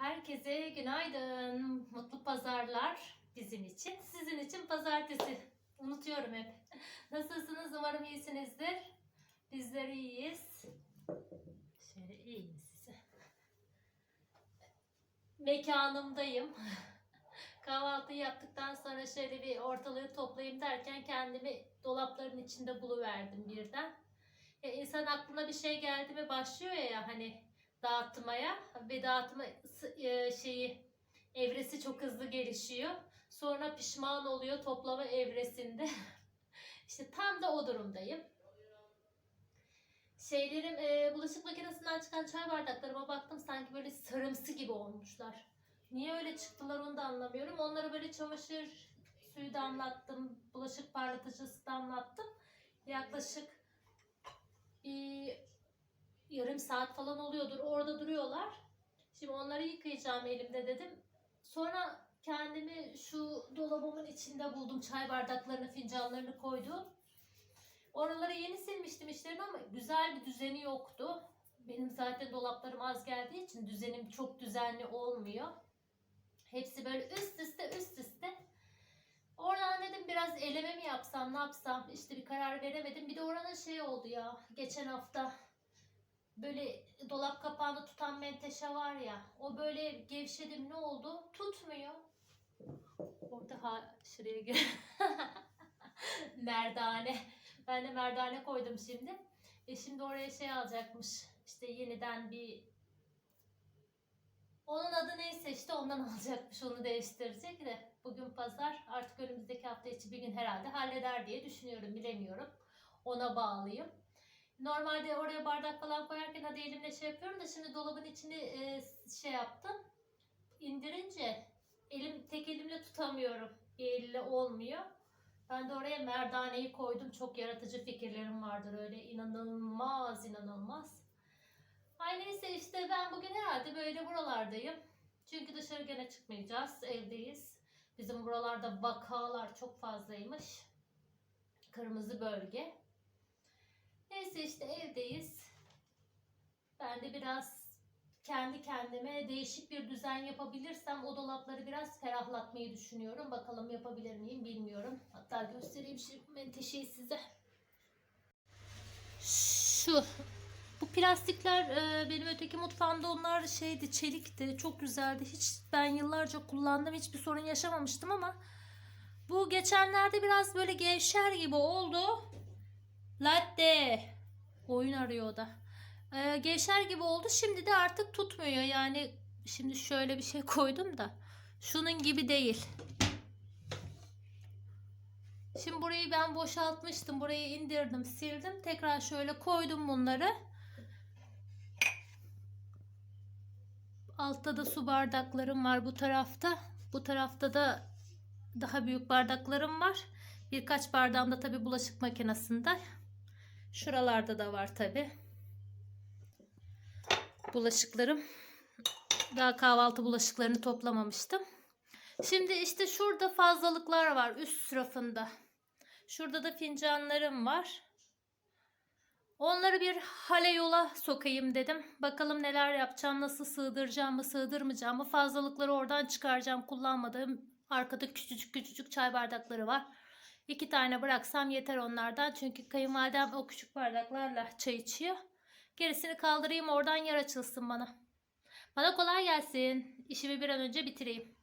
Herkese günaydın. Mutlu pazarlar bizim için. Sizin için pazartesi. Unutuyorum hep. Nasılsınız? Umarım iyisinizdir. Bizler iyiyiz. Şöyle iyiyim size. Mekanımdayım. Kahvaltıyı yaptıktan sonra şöyle bir ortalığı toplayayım derken kendimi dolapların içinde buluverdim birden. Ya insan aklına bir şey geldi mi başlıyor ya hani dağıtmaya ve dağıtma e, şeyi evresi çok hızlı gelişiyor. Sonra pişman oluyor toplama evresinde. işte tam da o durumdayım. Şeylerim e, bulaşık makinesinden çıkan çay bardaklarıma baktım sanki böyle sarımsı gibi olmuşlar. Niye öyle çıktılar onu da anlamıyorum. Onları böyle çamaşır suyu damlattım, bulaşık parlatıcısı damlattım. Yaklaşık bir yarım saat falan oluyordur. Orada duruyorlar. Şimdi onları yıkayacağım elimde dedim. Sonra kendimi şu dolabımın içinde buldum. Çay bardaklarını, fincanlarını koydum. Oraları yeni silmiştim işlerini ama güzel bir düzeni yoktu. Benim zaten dolaplarım az geldiği için düzenim çok düzenli olmuyor. Hepsi böyle üst üste üst üste. Oradan dedim biraz eleme mi yapsam ne yapsam işte bir karar veremedim. Bir de oranın şey oldu ya geçen hafta böyle dolap kapağını tutan menteşe var ya o böyle gevşedim ne oldu tutmuyor. Orada ha şuraya gel. merdane. Ben de merdane koydum şimdi. E şimdi oraya şey alacakmış. İşte yeniden bir onun adı neyse işte ondan alacakmış. Onu değiştirecek de. Bugün pazar. Artık önümüzdeki hafta içi bir gün herhalde halleder diye düşünüyorum. Bilemiyorum. Ona bağlıyım. Normalde oraya bardak falan koyarken hadi elimle şey yapıyorum da şimdi dolabın içini e, şey yaptım. İndirince elim tek elimle tutamıyorum. Bir elle olmuyor. Ben de oraya merdaneyi koydum. Çok yaratıcı fikirlerim vardır öyle. inanılmaz inanılmaz. Ay neyse işte ben bugün herhalde böyle buralardayım. Çünkü dışarı gene çıkmayacağız. Evdeyiz. Bizim buralarda vakalar çok fazlaymış. Kırmızı bölge. Neyse işte evdeyiz. Ben de biraz kendi kendime değişik bir düzen yapabilirsem o dolapları biraz ferahlatmayı düşünüyorum. Bakalım yapabilir miyim bilmiyorum. Hatta göstereyim şu menteşeyi size. Şu bu plastikler e, benim öteki mutfağımda onlar şeydi çelikti çok güzeldi hiç ben yıllarca kullandım hiçbir sorun yaşamamıştım ama bu geçenlerde biraz böyle gevşer gibi oldu latte oyun arıyor o da e, gevşer gibi oldu şimdi de artık tutmuyor yani şimdi şöyle bir şey koydum da şunun gibi değil Şimdi burayı ben boşaltmıştım. Burayı indirdim, sildim. Tekrar şöyle koydum bunları. Altta da su bardaklarım var bu tarafta. Bu tarafta da daha büyük bardaklarım var. Birkaç bardağım da tabi bulaşık makinesinde. Şuralarda da var tabi. Bulaşıklarım. Daha kahvaltı bulaşıklarını toplamamıştım. Şimdi işte şurada fazlalıklar var üst rafında. Şurada da fincanlarım var. Onları bir hale yola sokayım dedim. Bakalım neler yapacağım, nasıl sığdıracağım mı, sığdırmayacağım mı. Fazlalıkları oradan çıkaracağım. Kullanmadığım arkada küçücük küçücük çay bardakları var. İki tane bıraksam yeter onlardan. Çünkü kayınvalidem o küçük bardaklarla çay içiyor. Gerisini kaldırayım oradan yer açılsın bana. Bana kolay gelsin. İşimi bir an önce bitireyim.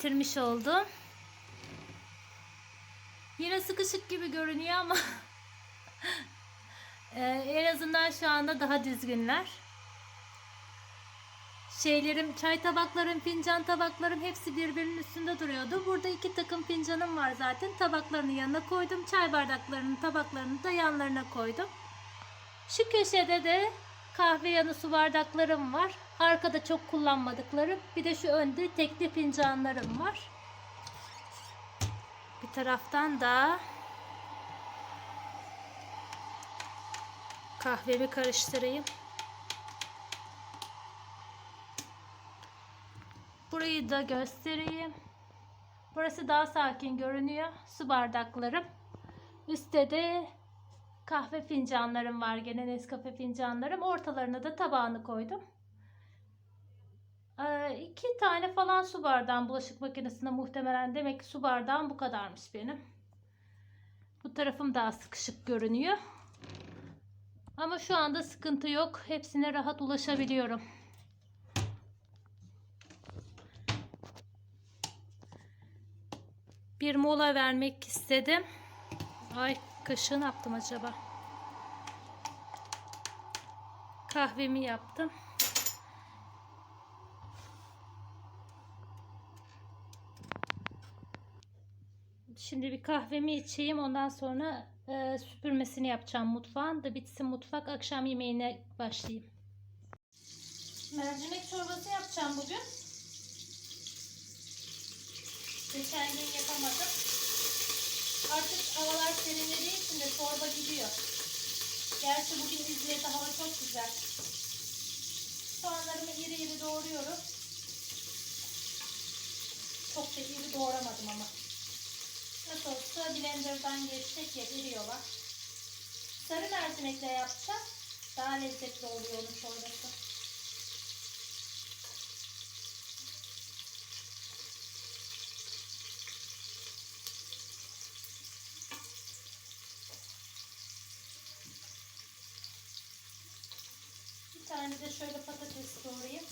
Bitirmiş oldum. Yine sıkışık gibi görünüyor ama Ee, en azından şu anda daha düzgünler. Şeylerim, çay tabaklarım, fincan tabaklarım hepsi birbirinin üstünde duruyordu. Burada iki takım fincanım var zaten. Tabaklarını yanına koydum. Çay bardaklarının tabaklarını da yanlarına koydum. Şu köşede de kahve yanı su bardaklarım var. Arkada çok kullanmadıklarım. Bir de şu önde tekli fincanlarım var. Bir taraftan da kahvemi karıştırayım. Burayı da göstereyim. Burası daha sakin görünüyor. Su bardaklarım. Üstte de kahve fincanlarım var. Gene Nescafe fincanlarım. Ortalarına da tabağını koydum. Ee, iki tane falan su bardağım bulaşık makinesinde muhtemelen. Demek ki su bardağım bu kadarmış benim. Bu tarafım daha sıkışık görünüyor. Ama şu anda sıkıntı yok. Hepsine rahat ulaşabiliyorum. Bir mola vermek istedim. Ay kaşığı ne yaptım acaba? Kahvemi yaptım. Şimdi bir kahvemi içeyim. Ondan sonra e, süpürmesini yapacağım mutfağın da bitsin mutfak. Akşam yemeğine başlayayım. Mercimek çorbası yapacağım bugün. Geçen gün yapamadım. Artık havalar serinlediği için de çorba gidiyor. Gerçi bugün İzmir'de hava çok güzel. Soğanlarımı iri iri doğruyorum. Çok da iri doğramadım ama. Nasıl olsa blenderdan geçecek ya eriyorlar. Sarı mercimekle yapacağım. Daha lezzetli oluyor onun çorbası. Tane de şöyle patates doğrayayım.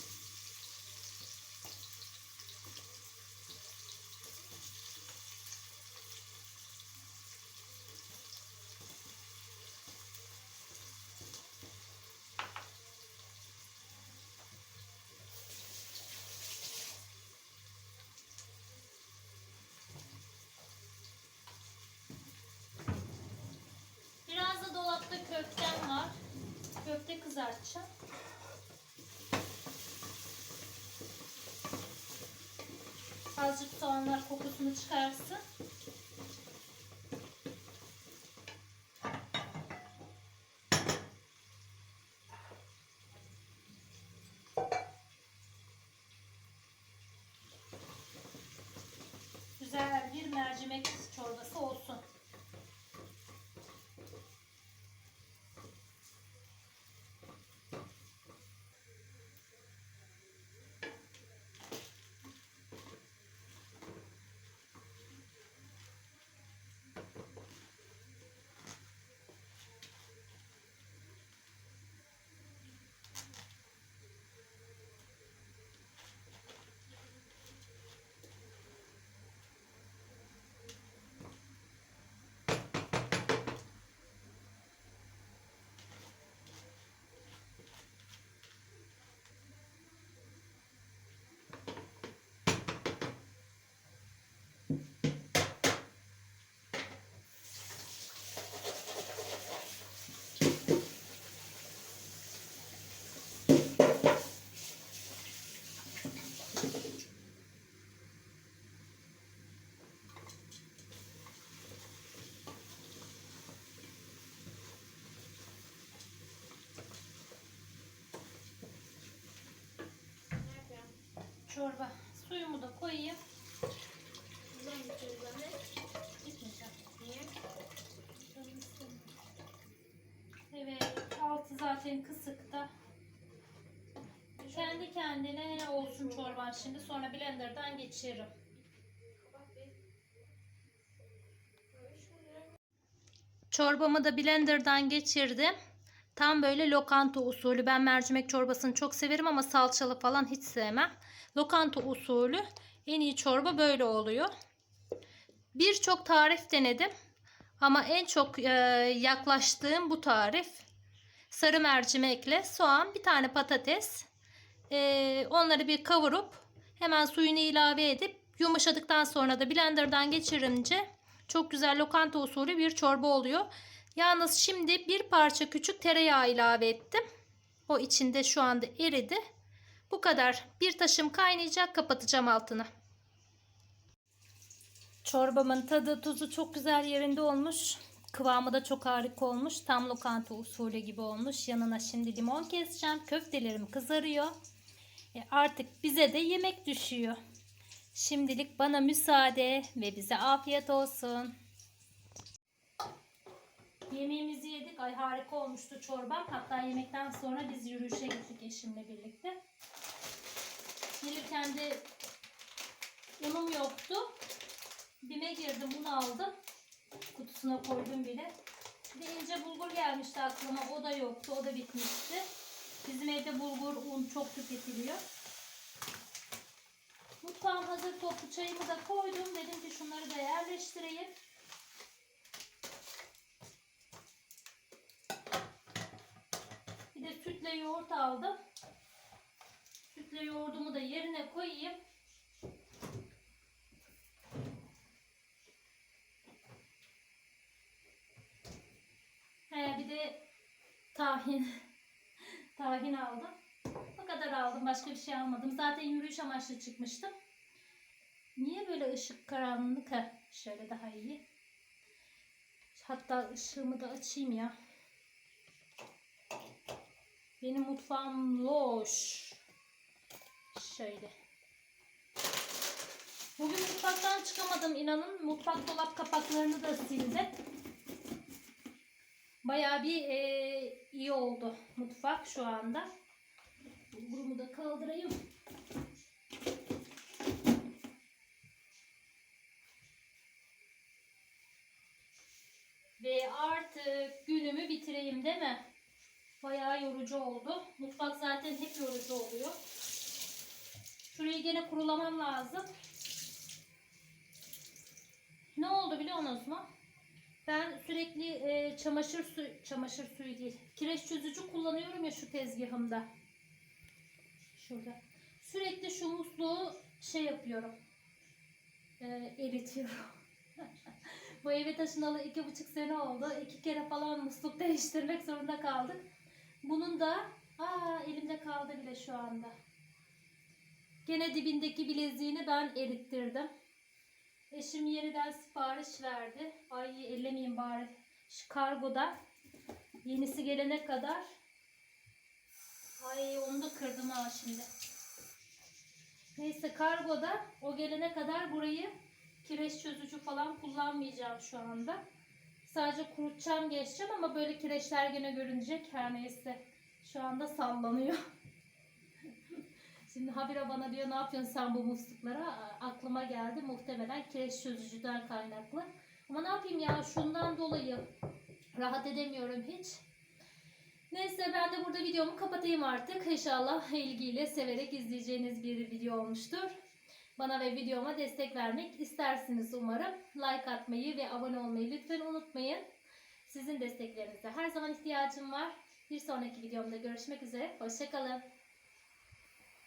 Biraz da dolapta köftem var. Köfte kızartacağım. Azıcık soğanlar kokusunu çıkarsın. Güzel bir mercimek çorbası olsun. Çorba. Suyumu da koyayım. Gitmeyeceğim. Evet. Altı zaten kısık da. Kendi kendine olsun çorban şimdi. Sonra blenderdan geçiririm. Çorbamı da blenderdan geçirdim. Tam böyle lokanta usulü. Ben mercimek çorbasını çok severim ama salçalı falan hiç sevmem. Lokanta usulü en iyi çorba böyle oluyor. Birçok tarif denedim. Ama en çok e, yaklaştığım bu tarif. Sarı mercimekle soğan, bir tane patates. E, onları bir kavurup hemen suyunu ilave edip yumuşadıktan sonra da blenderdan geçirince çok güzel lokanta usulü bir çorba oluyor. Yalnız şimdi bir parça küçük tereyağı ilave ettim. O içinde şu anda eridi. Bu kadar. Bir taşım kaynayacak. Kapatacağım altını. Çorbamın tadı tuzu çok güzel yerinde olmuş. Kıvamı da çok harika olmuş. Tam lokanta usulü gibi olmuş. Yanına şimdi limon keseceğim. Köftelerim kızarıyor. E artık bize de yemek düşüyor. Şimdilik bana müsaade ve bize afiyet olsun. Yemeğimizi yedik. Ay harika olmuştu çorbam. Hatta yemekten sonra biz yürüyüşe gittik eşimle birlikte. Gelirken de unum yoktu. Bime girdim bunu aldım. Kutusuna koydum bile. Bir de ince bulgur gelmişti aklıma. O da yoktu. O da bitmişti. Bizim evde bulgur, un çok tüketiliyor. Mutfağım hazır toplu çayımı da koydum. Dedim ki şunları da yerleştireyim. Bir de sütle yoğurt aldım. Sütle yoğurdumu da yerine koyayım. He bir de tahin. tahin aldım. Bu kadar aldım. Başka bir şey almadım. Zaten yürüyüş amaçlı çıkmıştım. Niye böyle ışık karanlık? Şöyle daha iyi. Hatta ışığımı da açayım ya. Benim mutfağım loş. Şöyle. Bugün mutfaktan çıkamadım inanın. Mutfak dolap kapaklarını da sildim. Bayağı bir eee, iyi oldu mutfak şu anda. Bulgurumu da kaldırayım. Ve artık günümü bitireyim değil mi? Bayağı yorucu oldu. Mutfak zaten hep yorucu oluyor. Şurayı gene kurulamam lazım. Ne oldu biliyor musunuz mu? Ben sürekli e, çamaşır su çamaşır suyu değil. Kireç çözücü kullanıyorum ya şu tezgahımda. Şurada. Sürekli şu musluğu şey yapıyorum. E, eritiyorum. Bu eve taşınalı iki buçuk sene oldu. İki kere falan musluk değiştirmek zorunda kaldık. Bunun da aa elimde kaldı bile şu anda. Gene dibindeki bileziğini ben erittirdim. Eşim yeniden sipariş verdi. Ay ellemeyeyim bari. Şu kargoda. Yenisi gelene kadar. Ay onu da kırdım ha şimdi. Neyse kargoda o gelene kadar burayı kireç çözücü falan kullanmayacağım şu anda. Sadece kurutacağım geçeceğim ama böyle kireçler gene görünecek. Her neyse. Şu anda sallanıyor. Şimdi habire bana diyor ne yapıyorsun sen bu musluklara? Aklıma geldi muhtemelen kireç çözücüden kaynaklı. Ama ne yapayım ya şundan dolayı rahat edemiyorum hiç. Neyse ben de burada videomu kapatayım artık. İnşallah ilgiyle severek izleyeceğiniz bir video olmuştur. Bana ve videoma destek vermek istersiniz umarım. Like atmayı ve abone olmayı lütfen unutmayın. Sizin desteklerinize her zaman ihtiyacım var. Bir sonraki videomda görüşmek üzere. Hoşçakalın.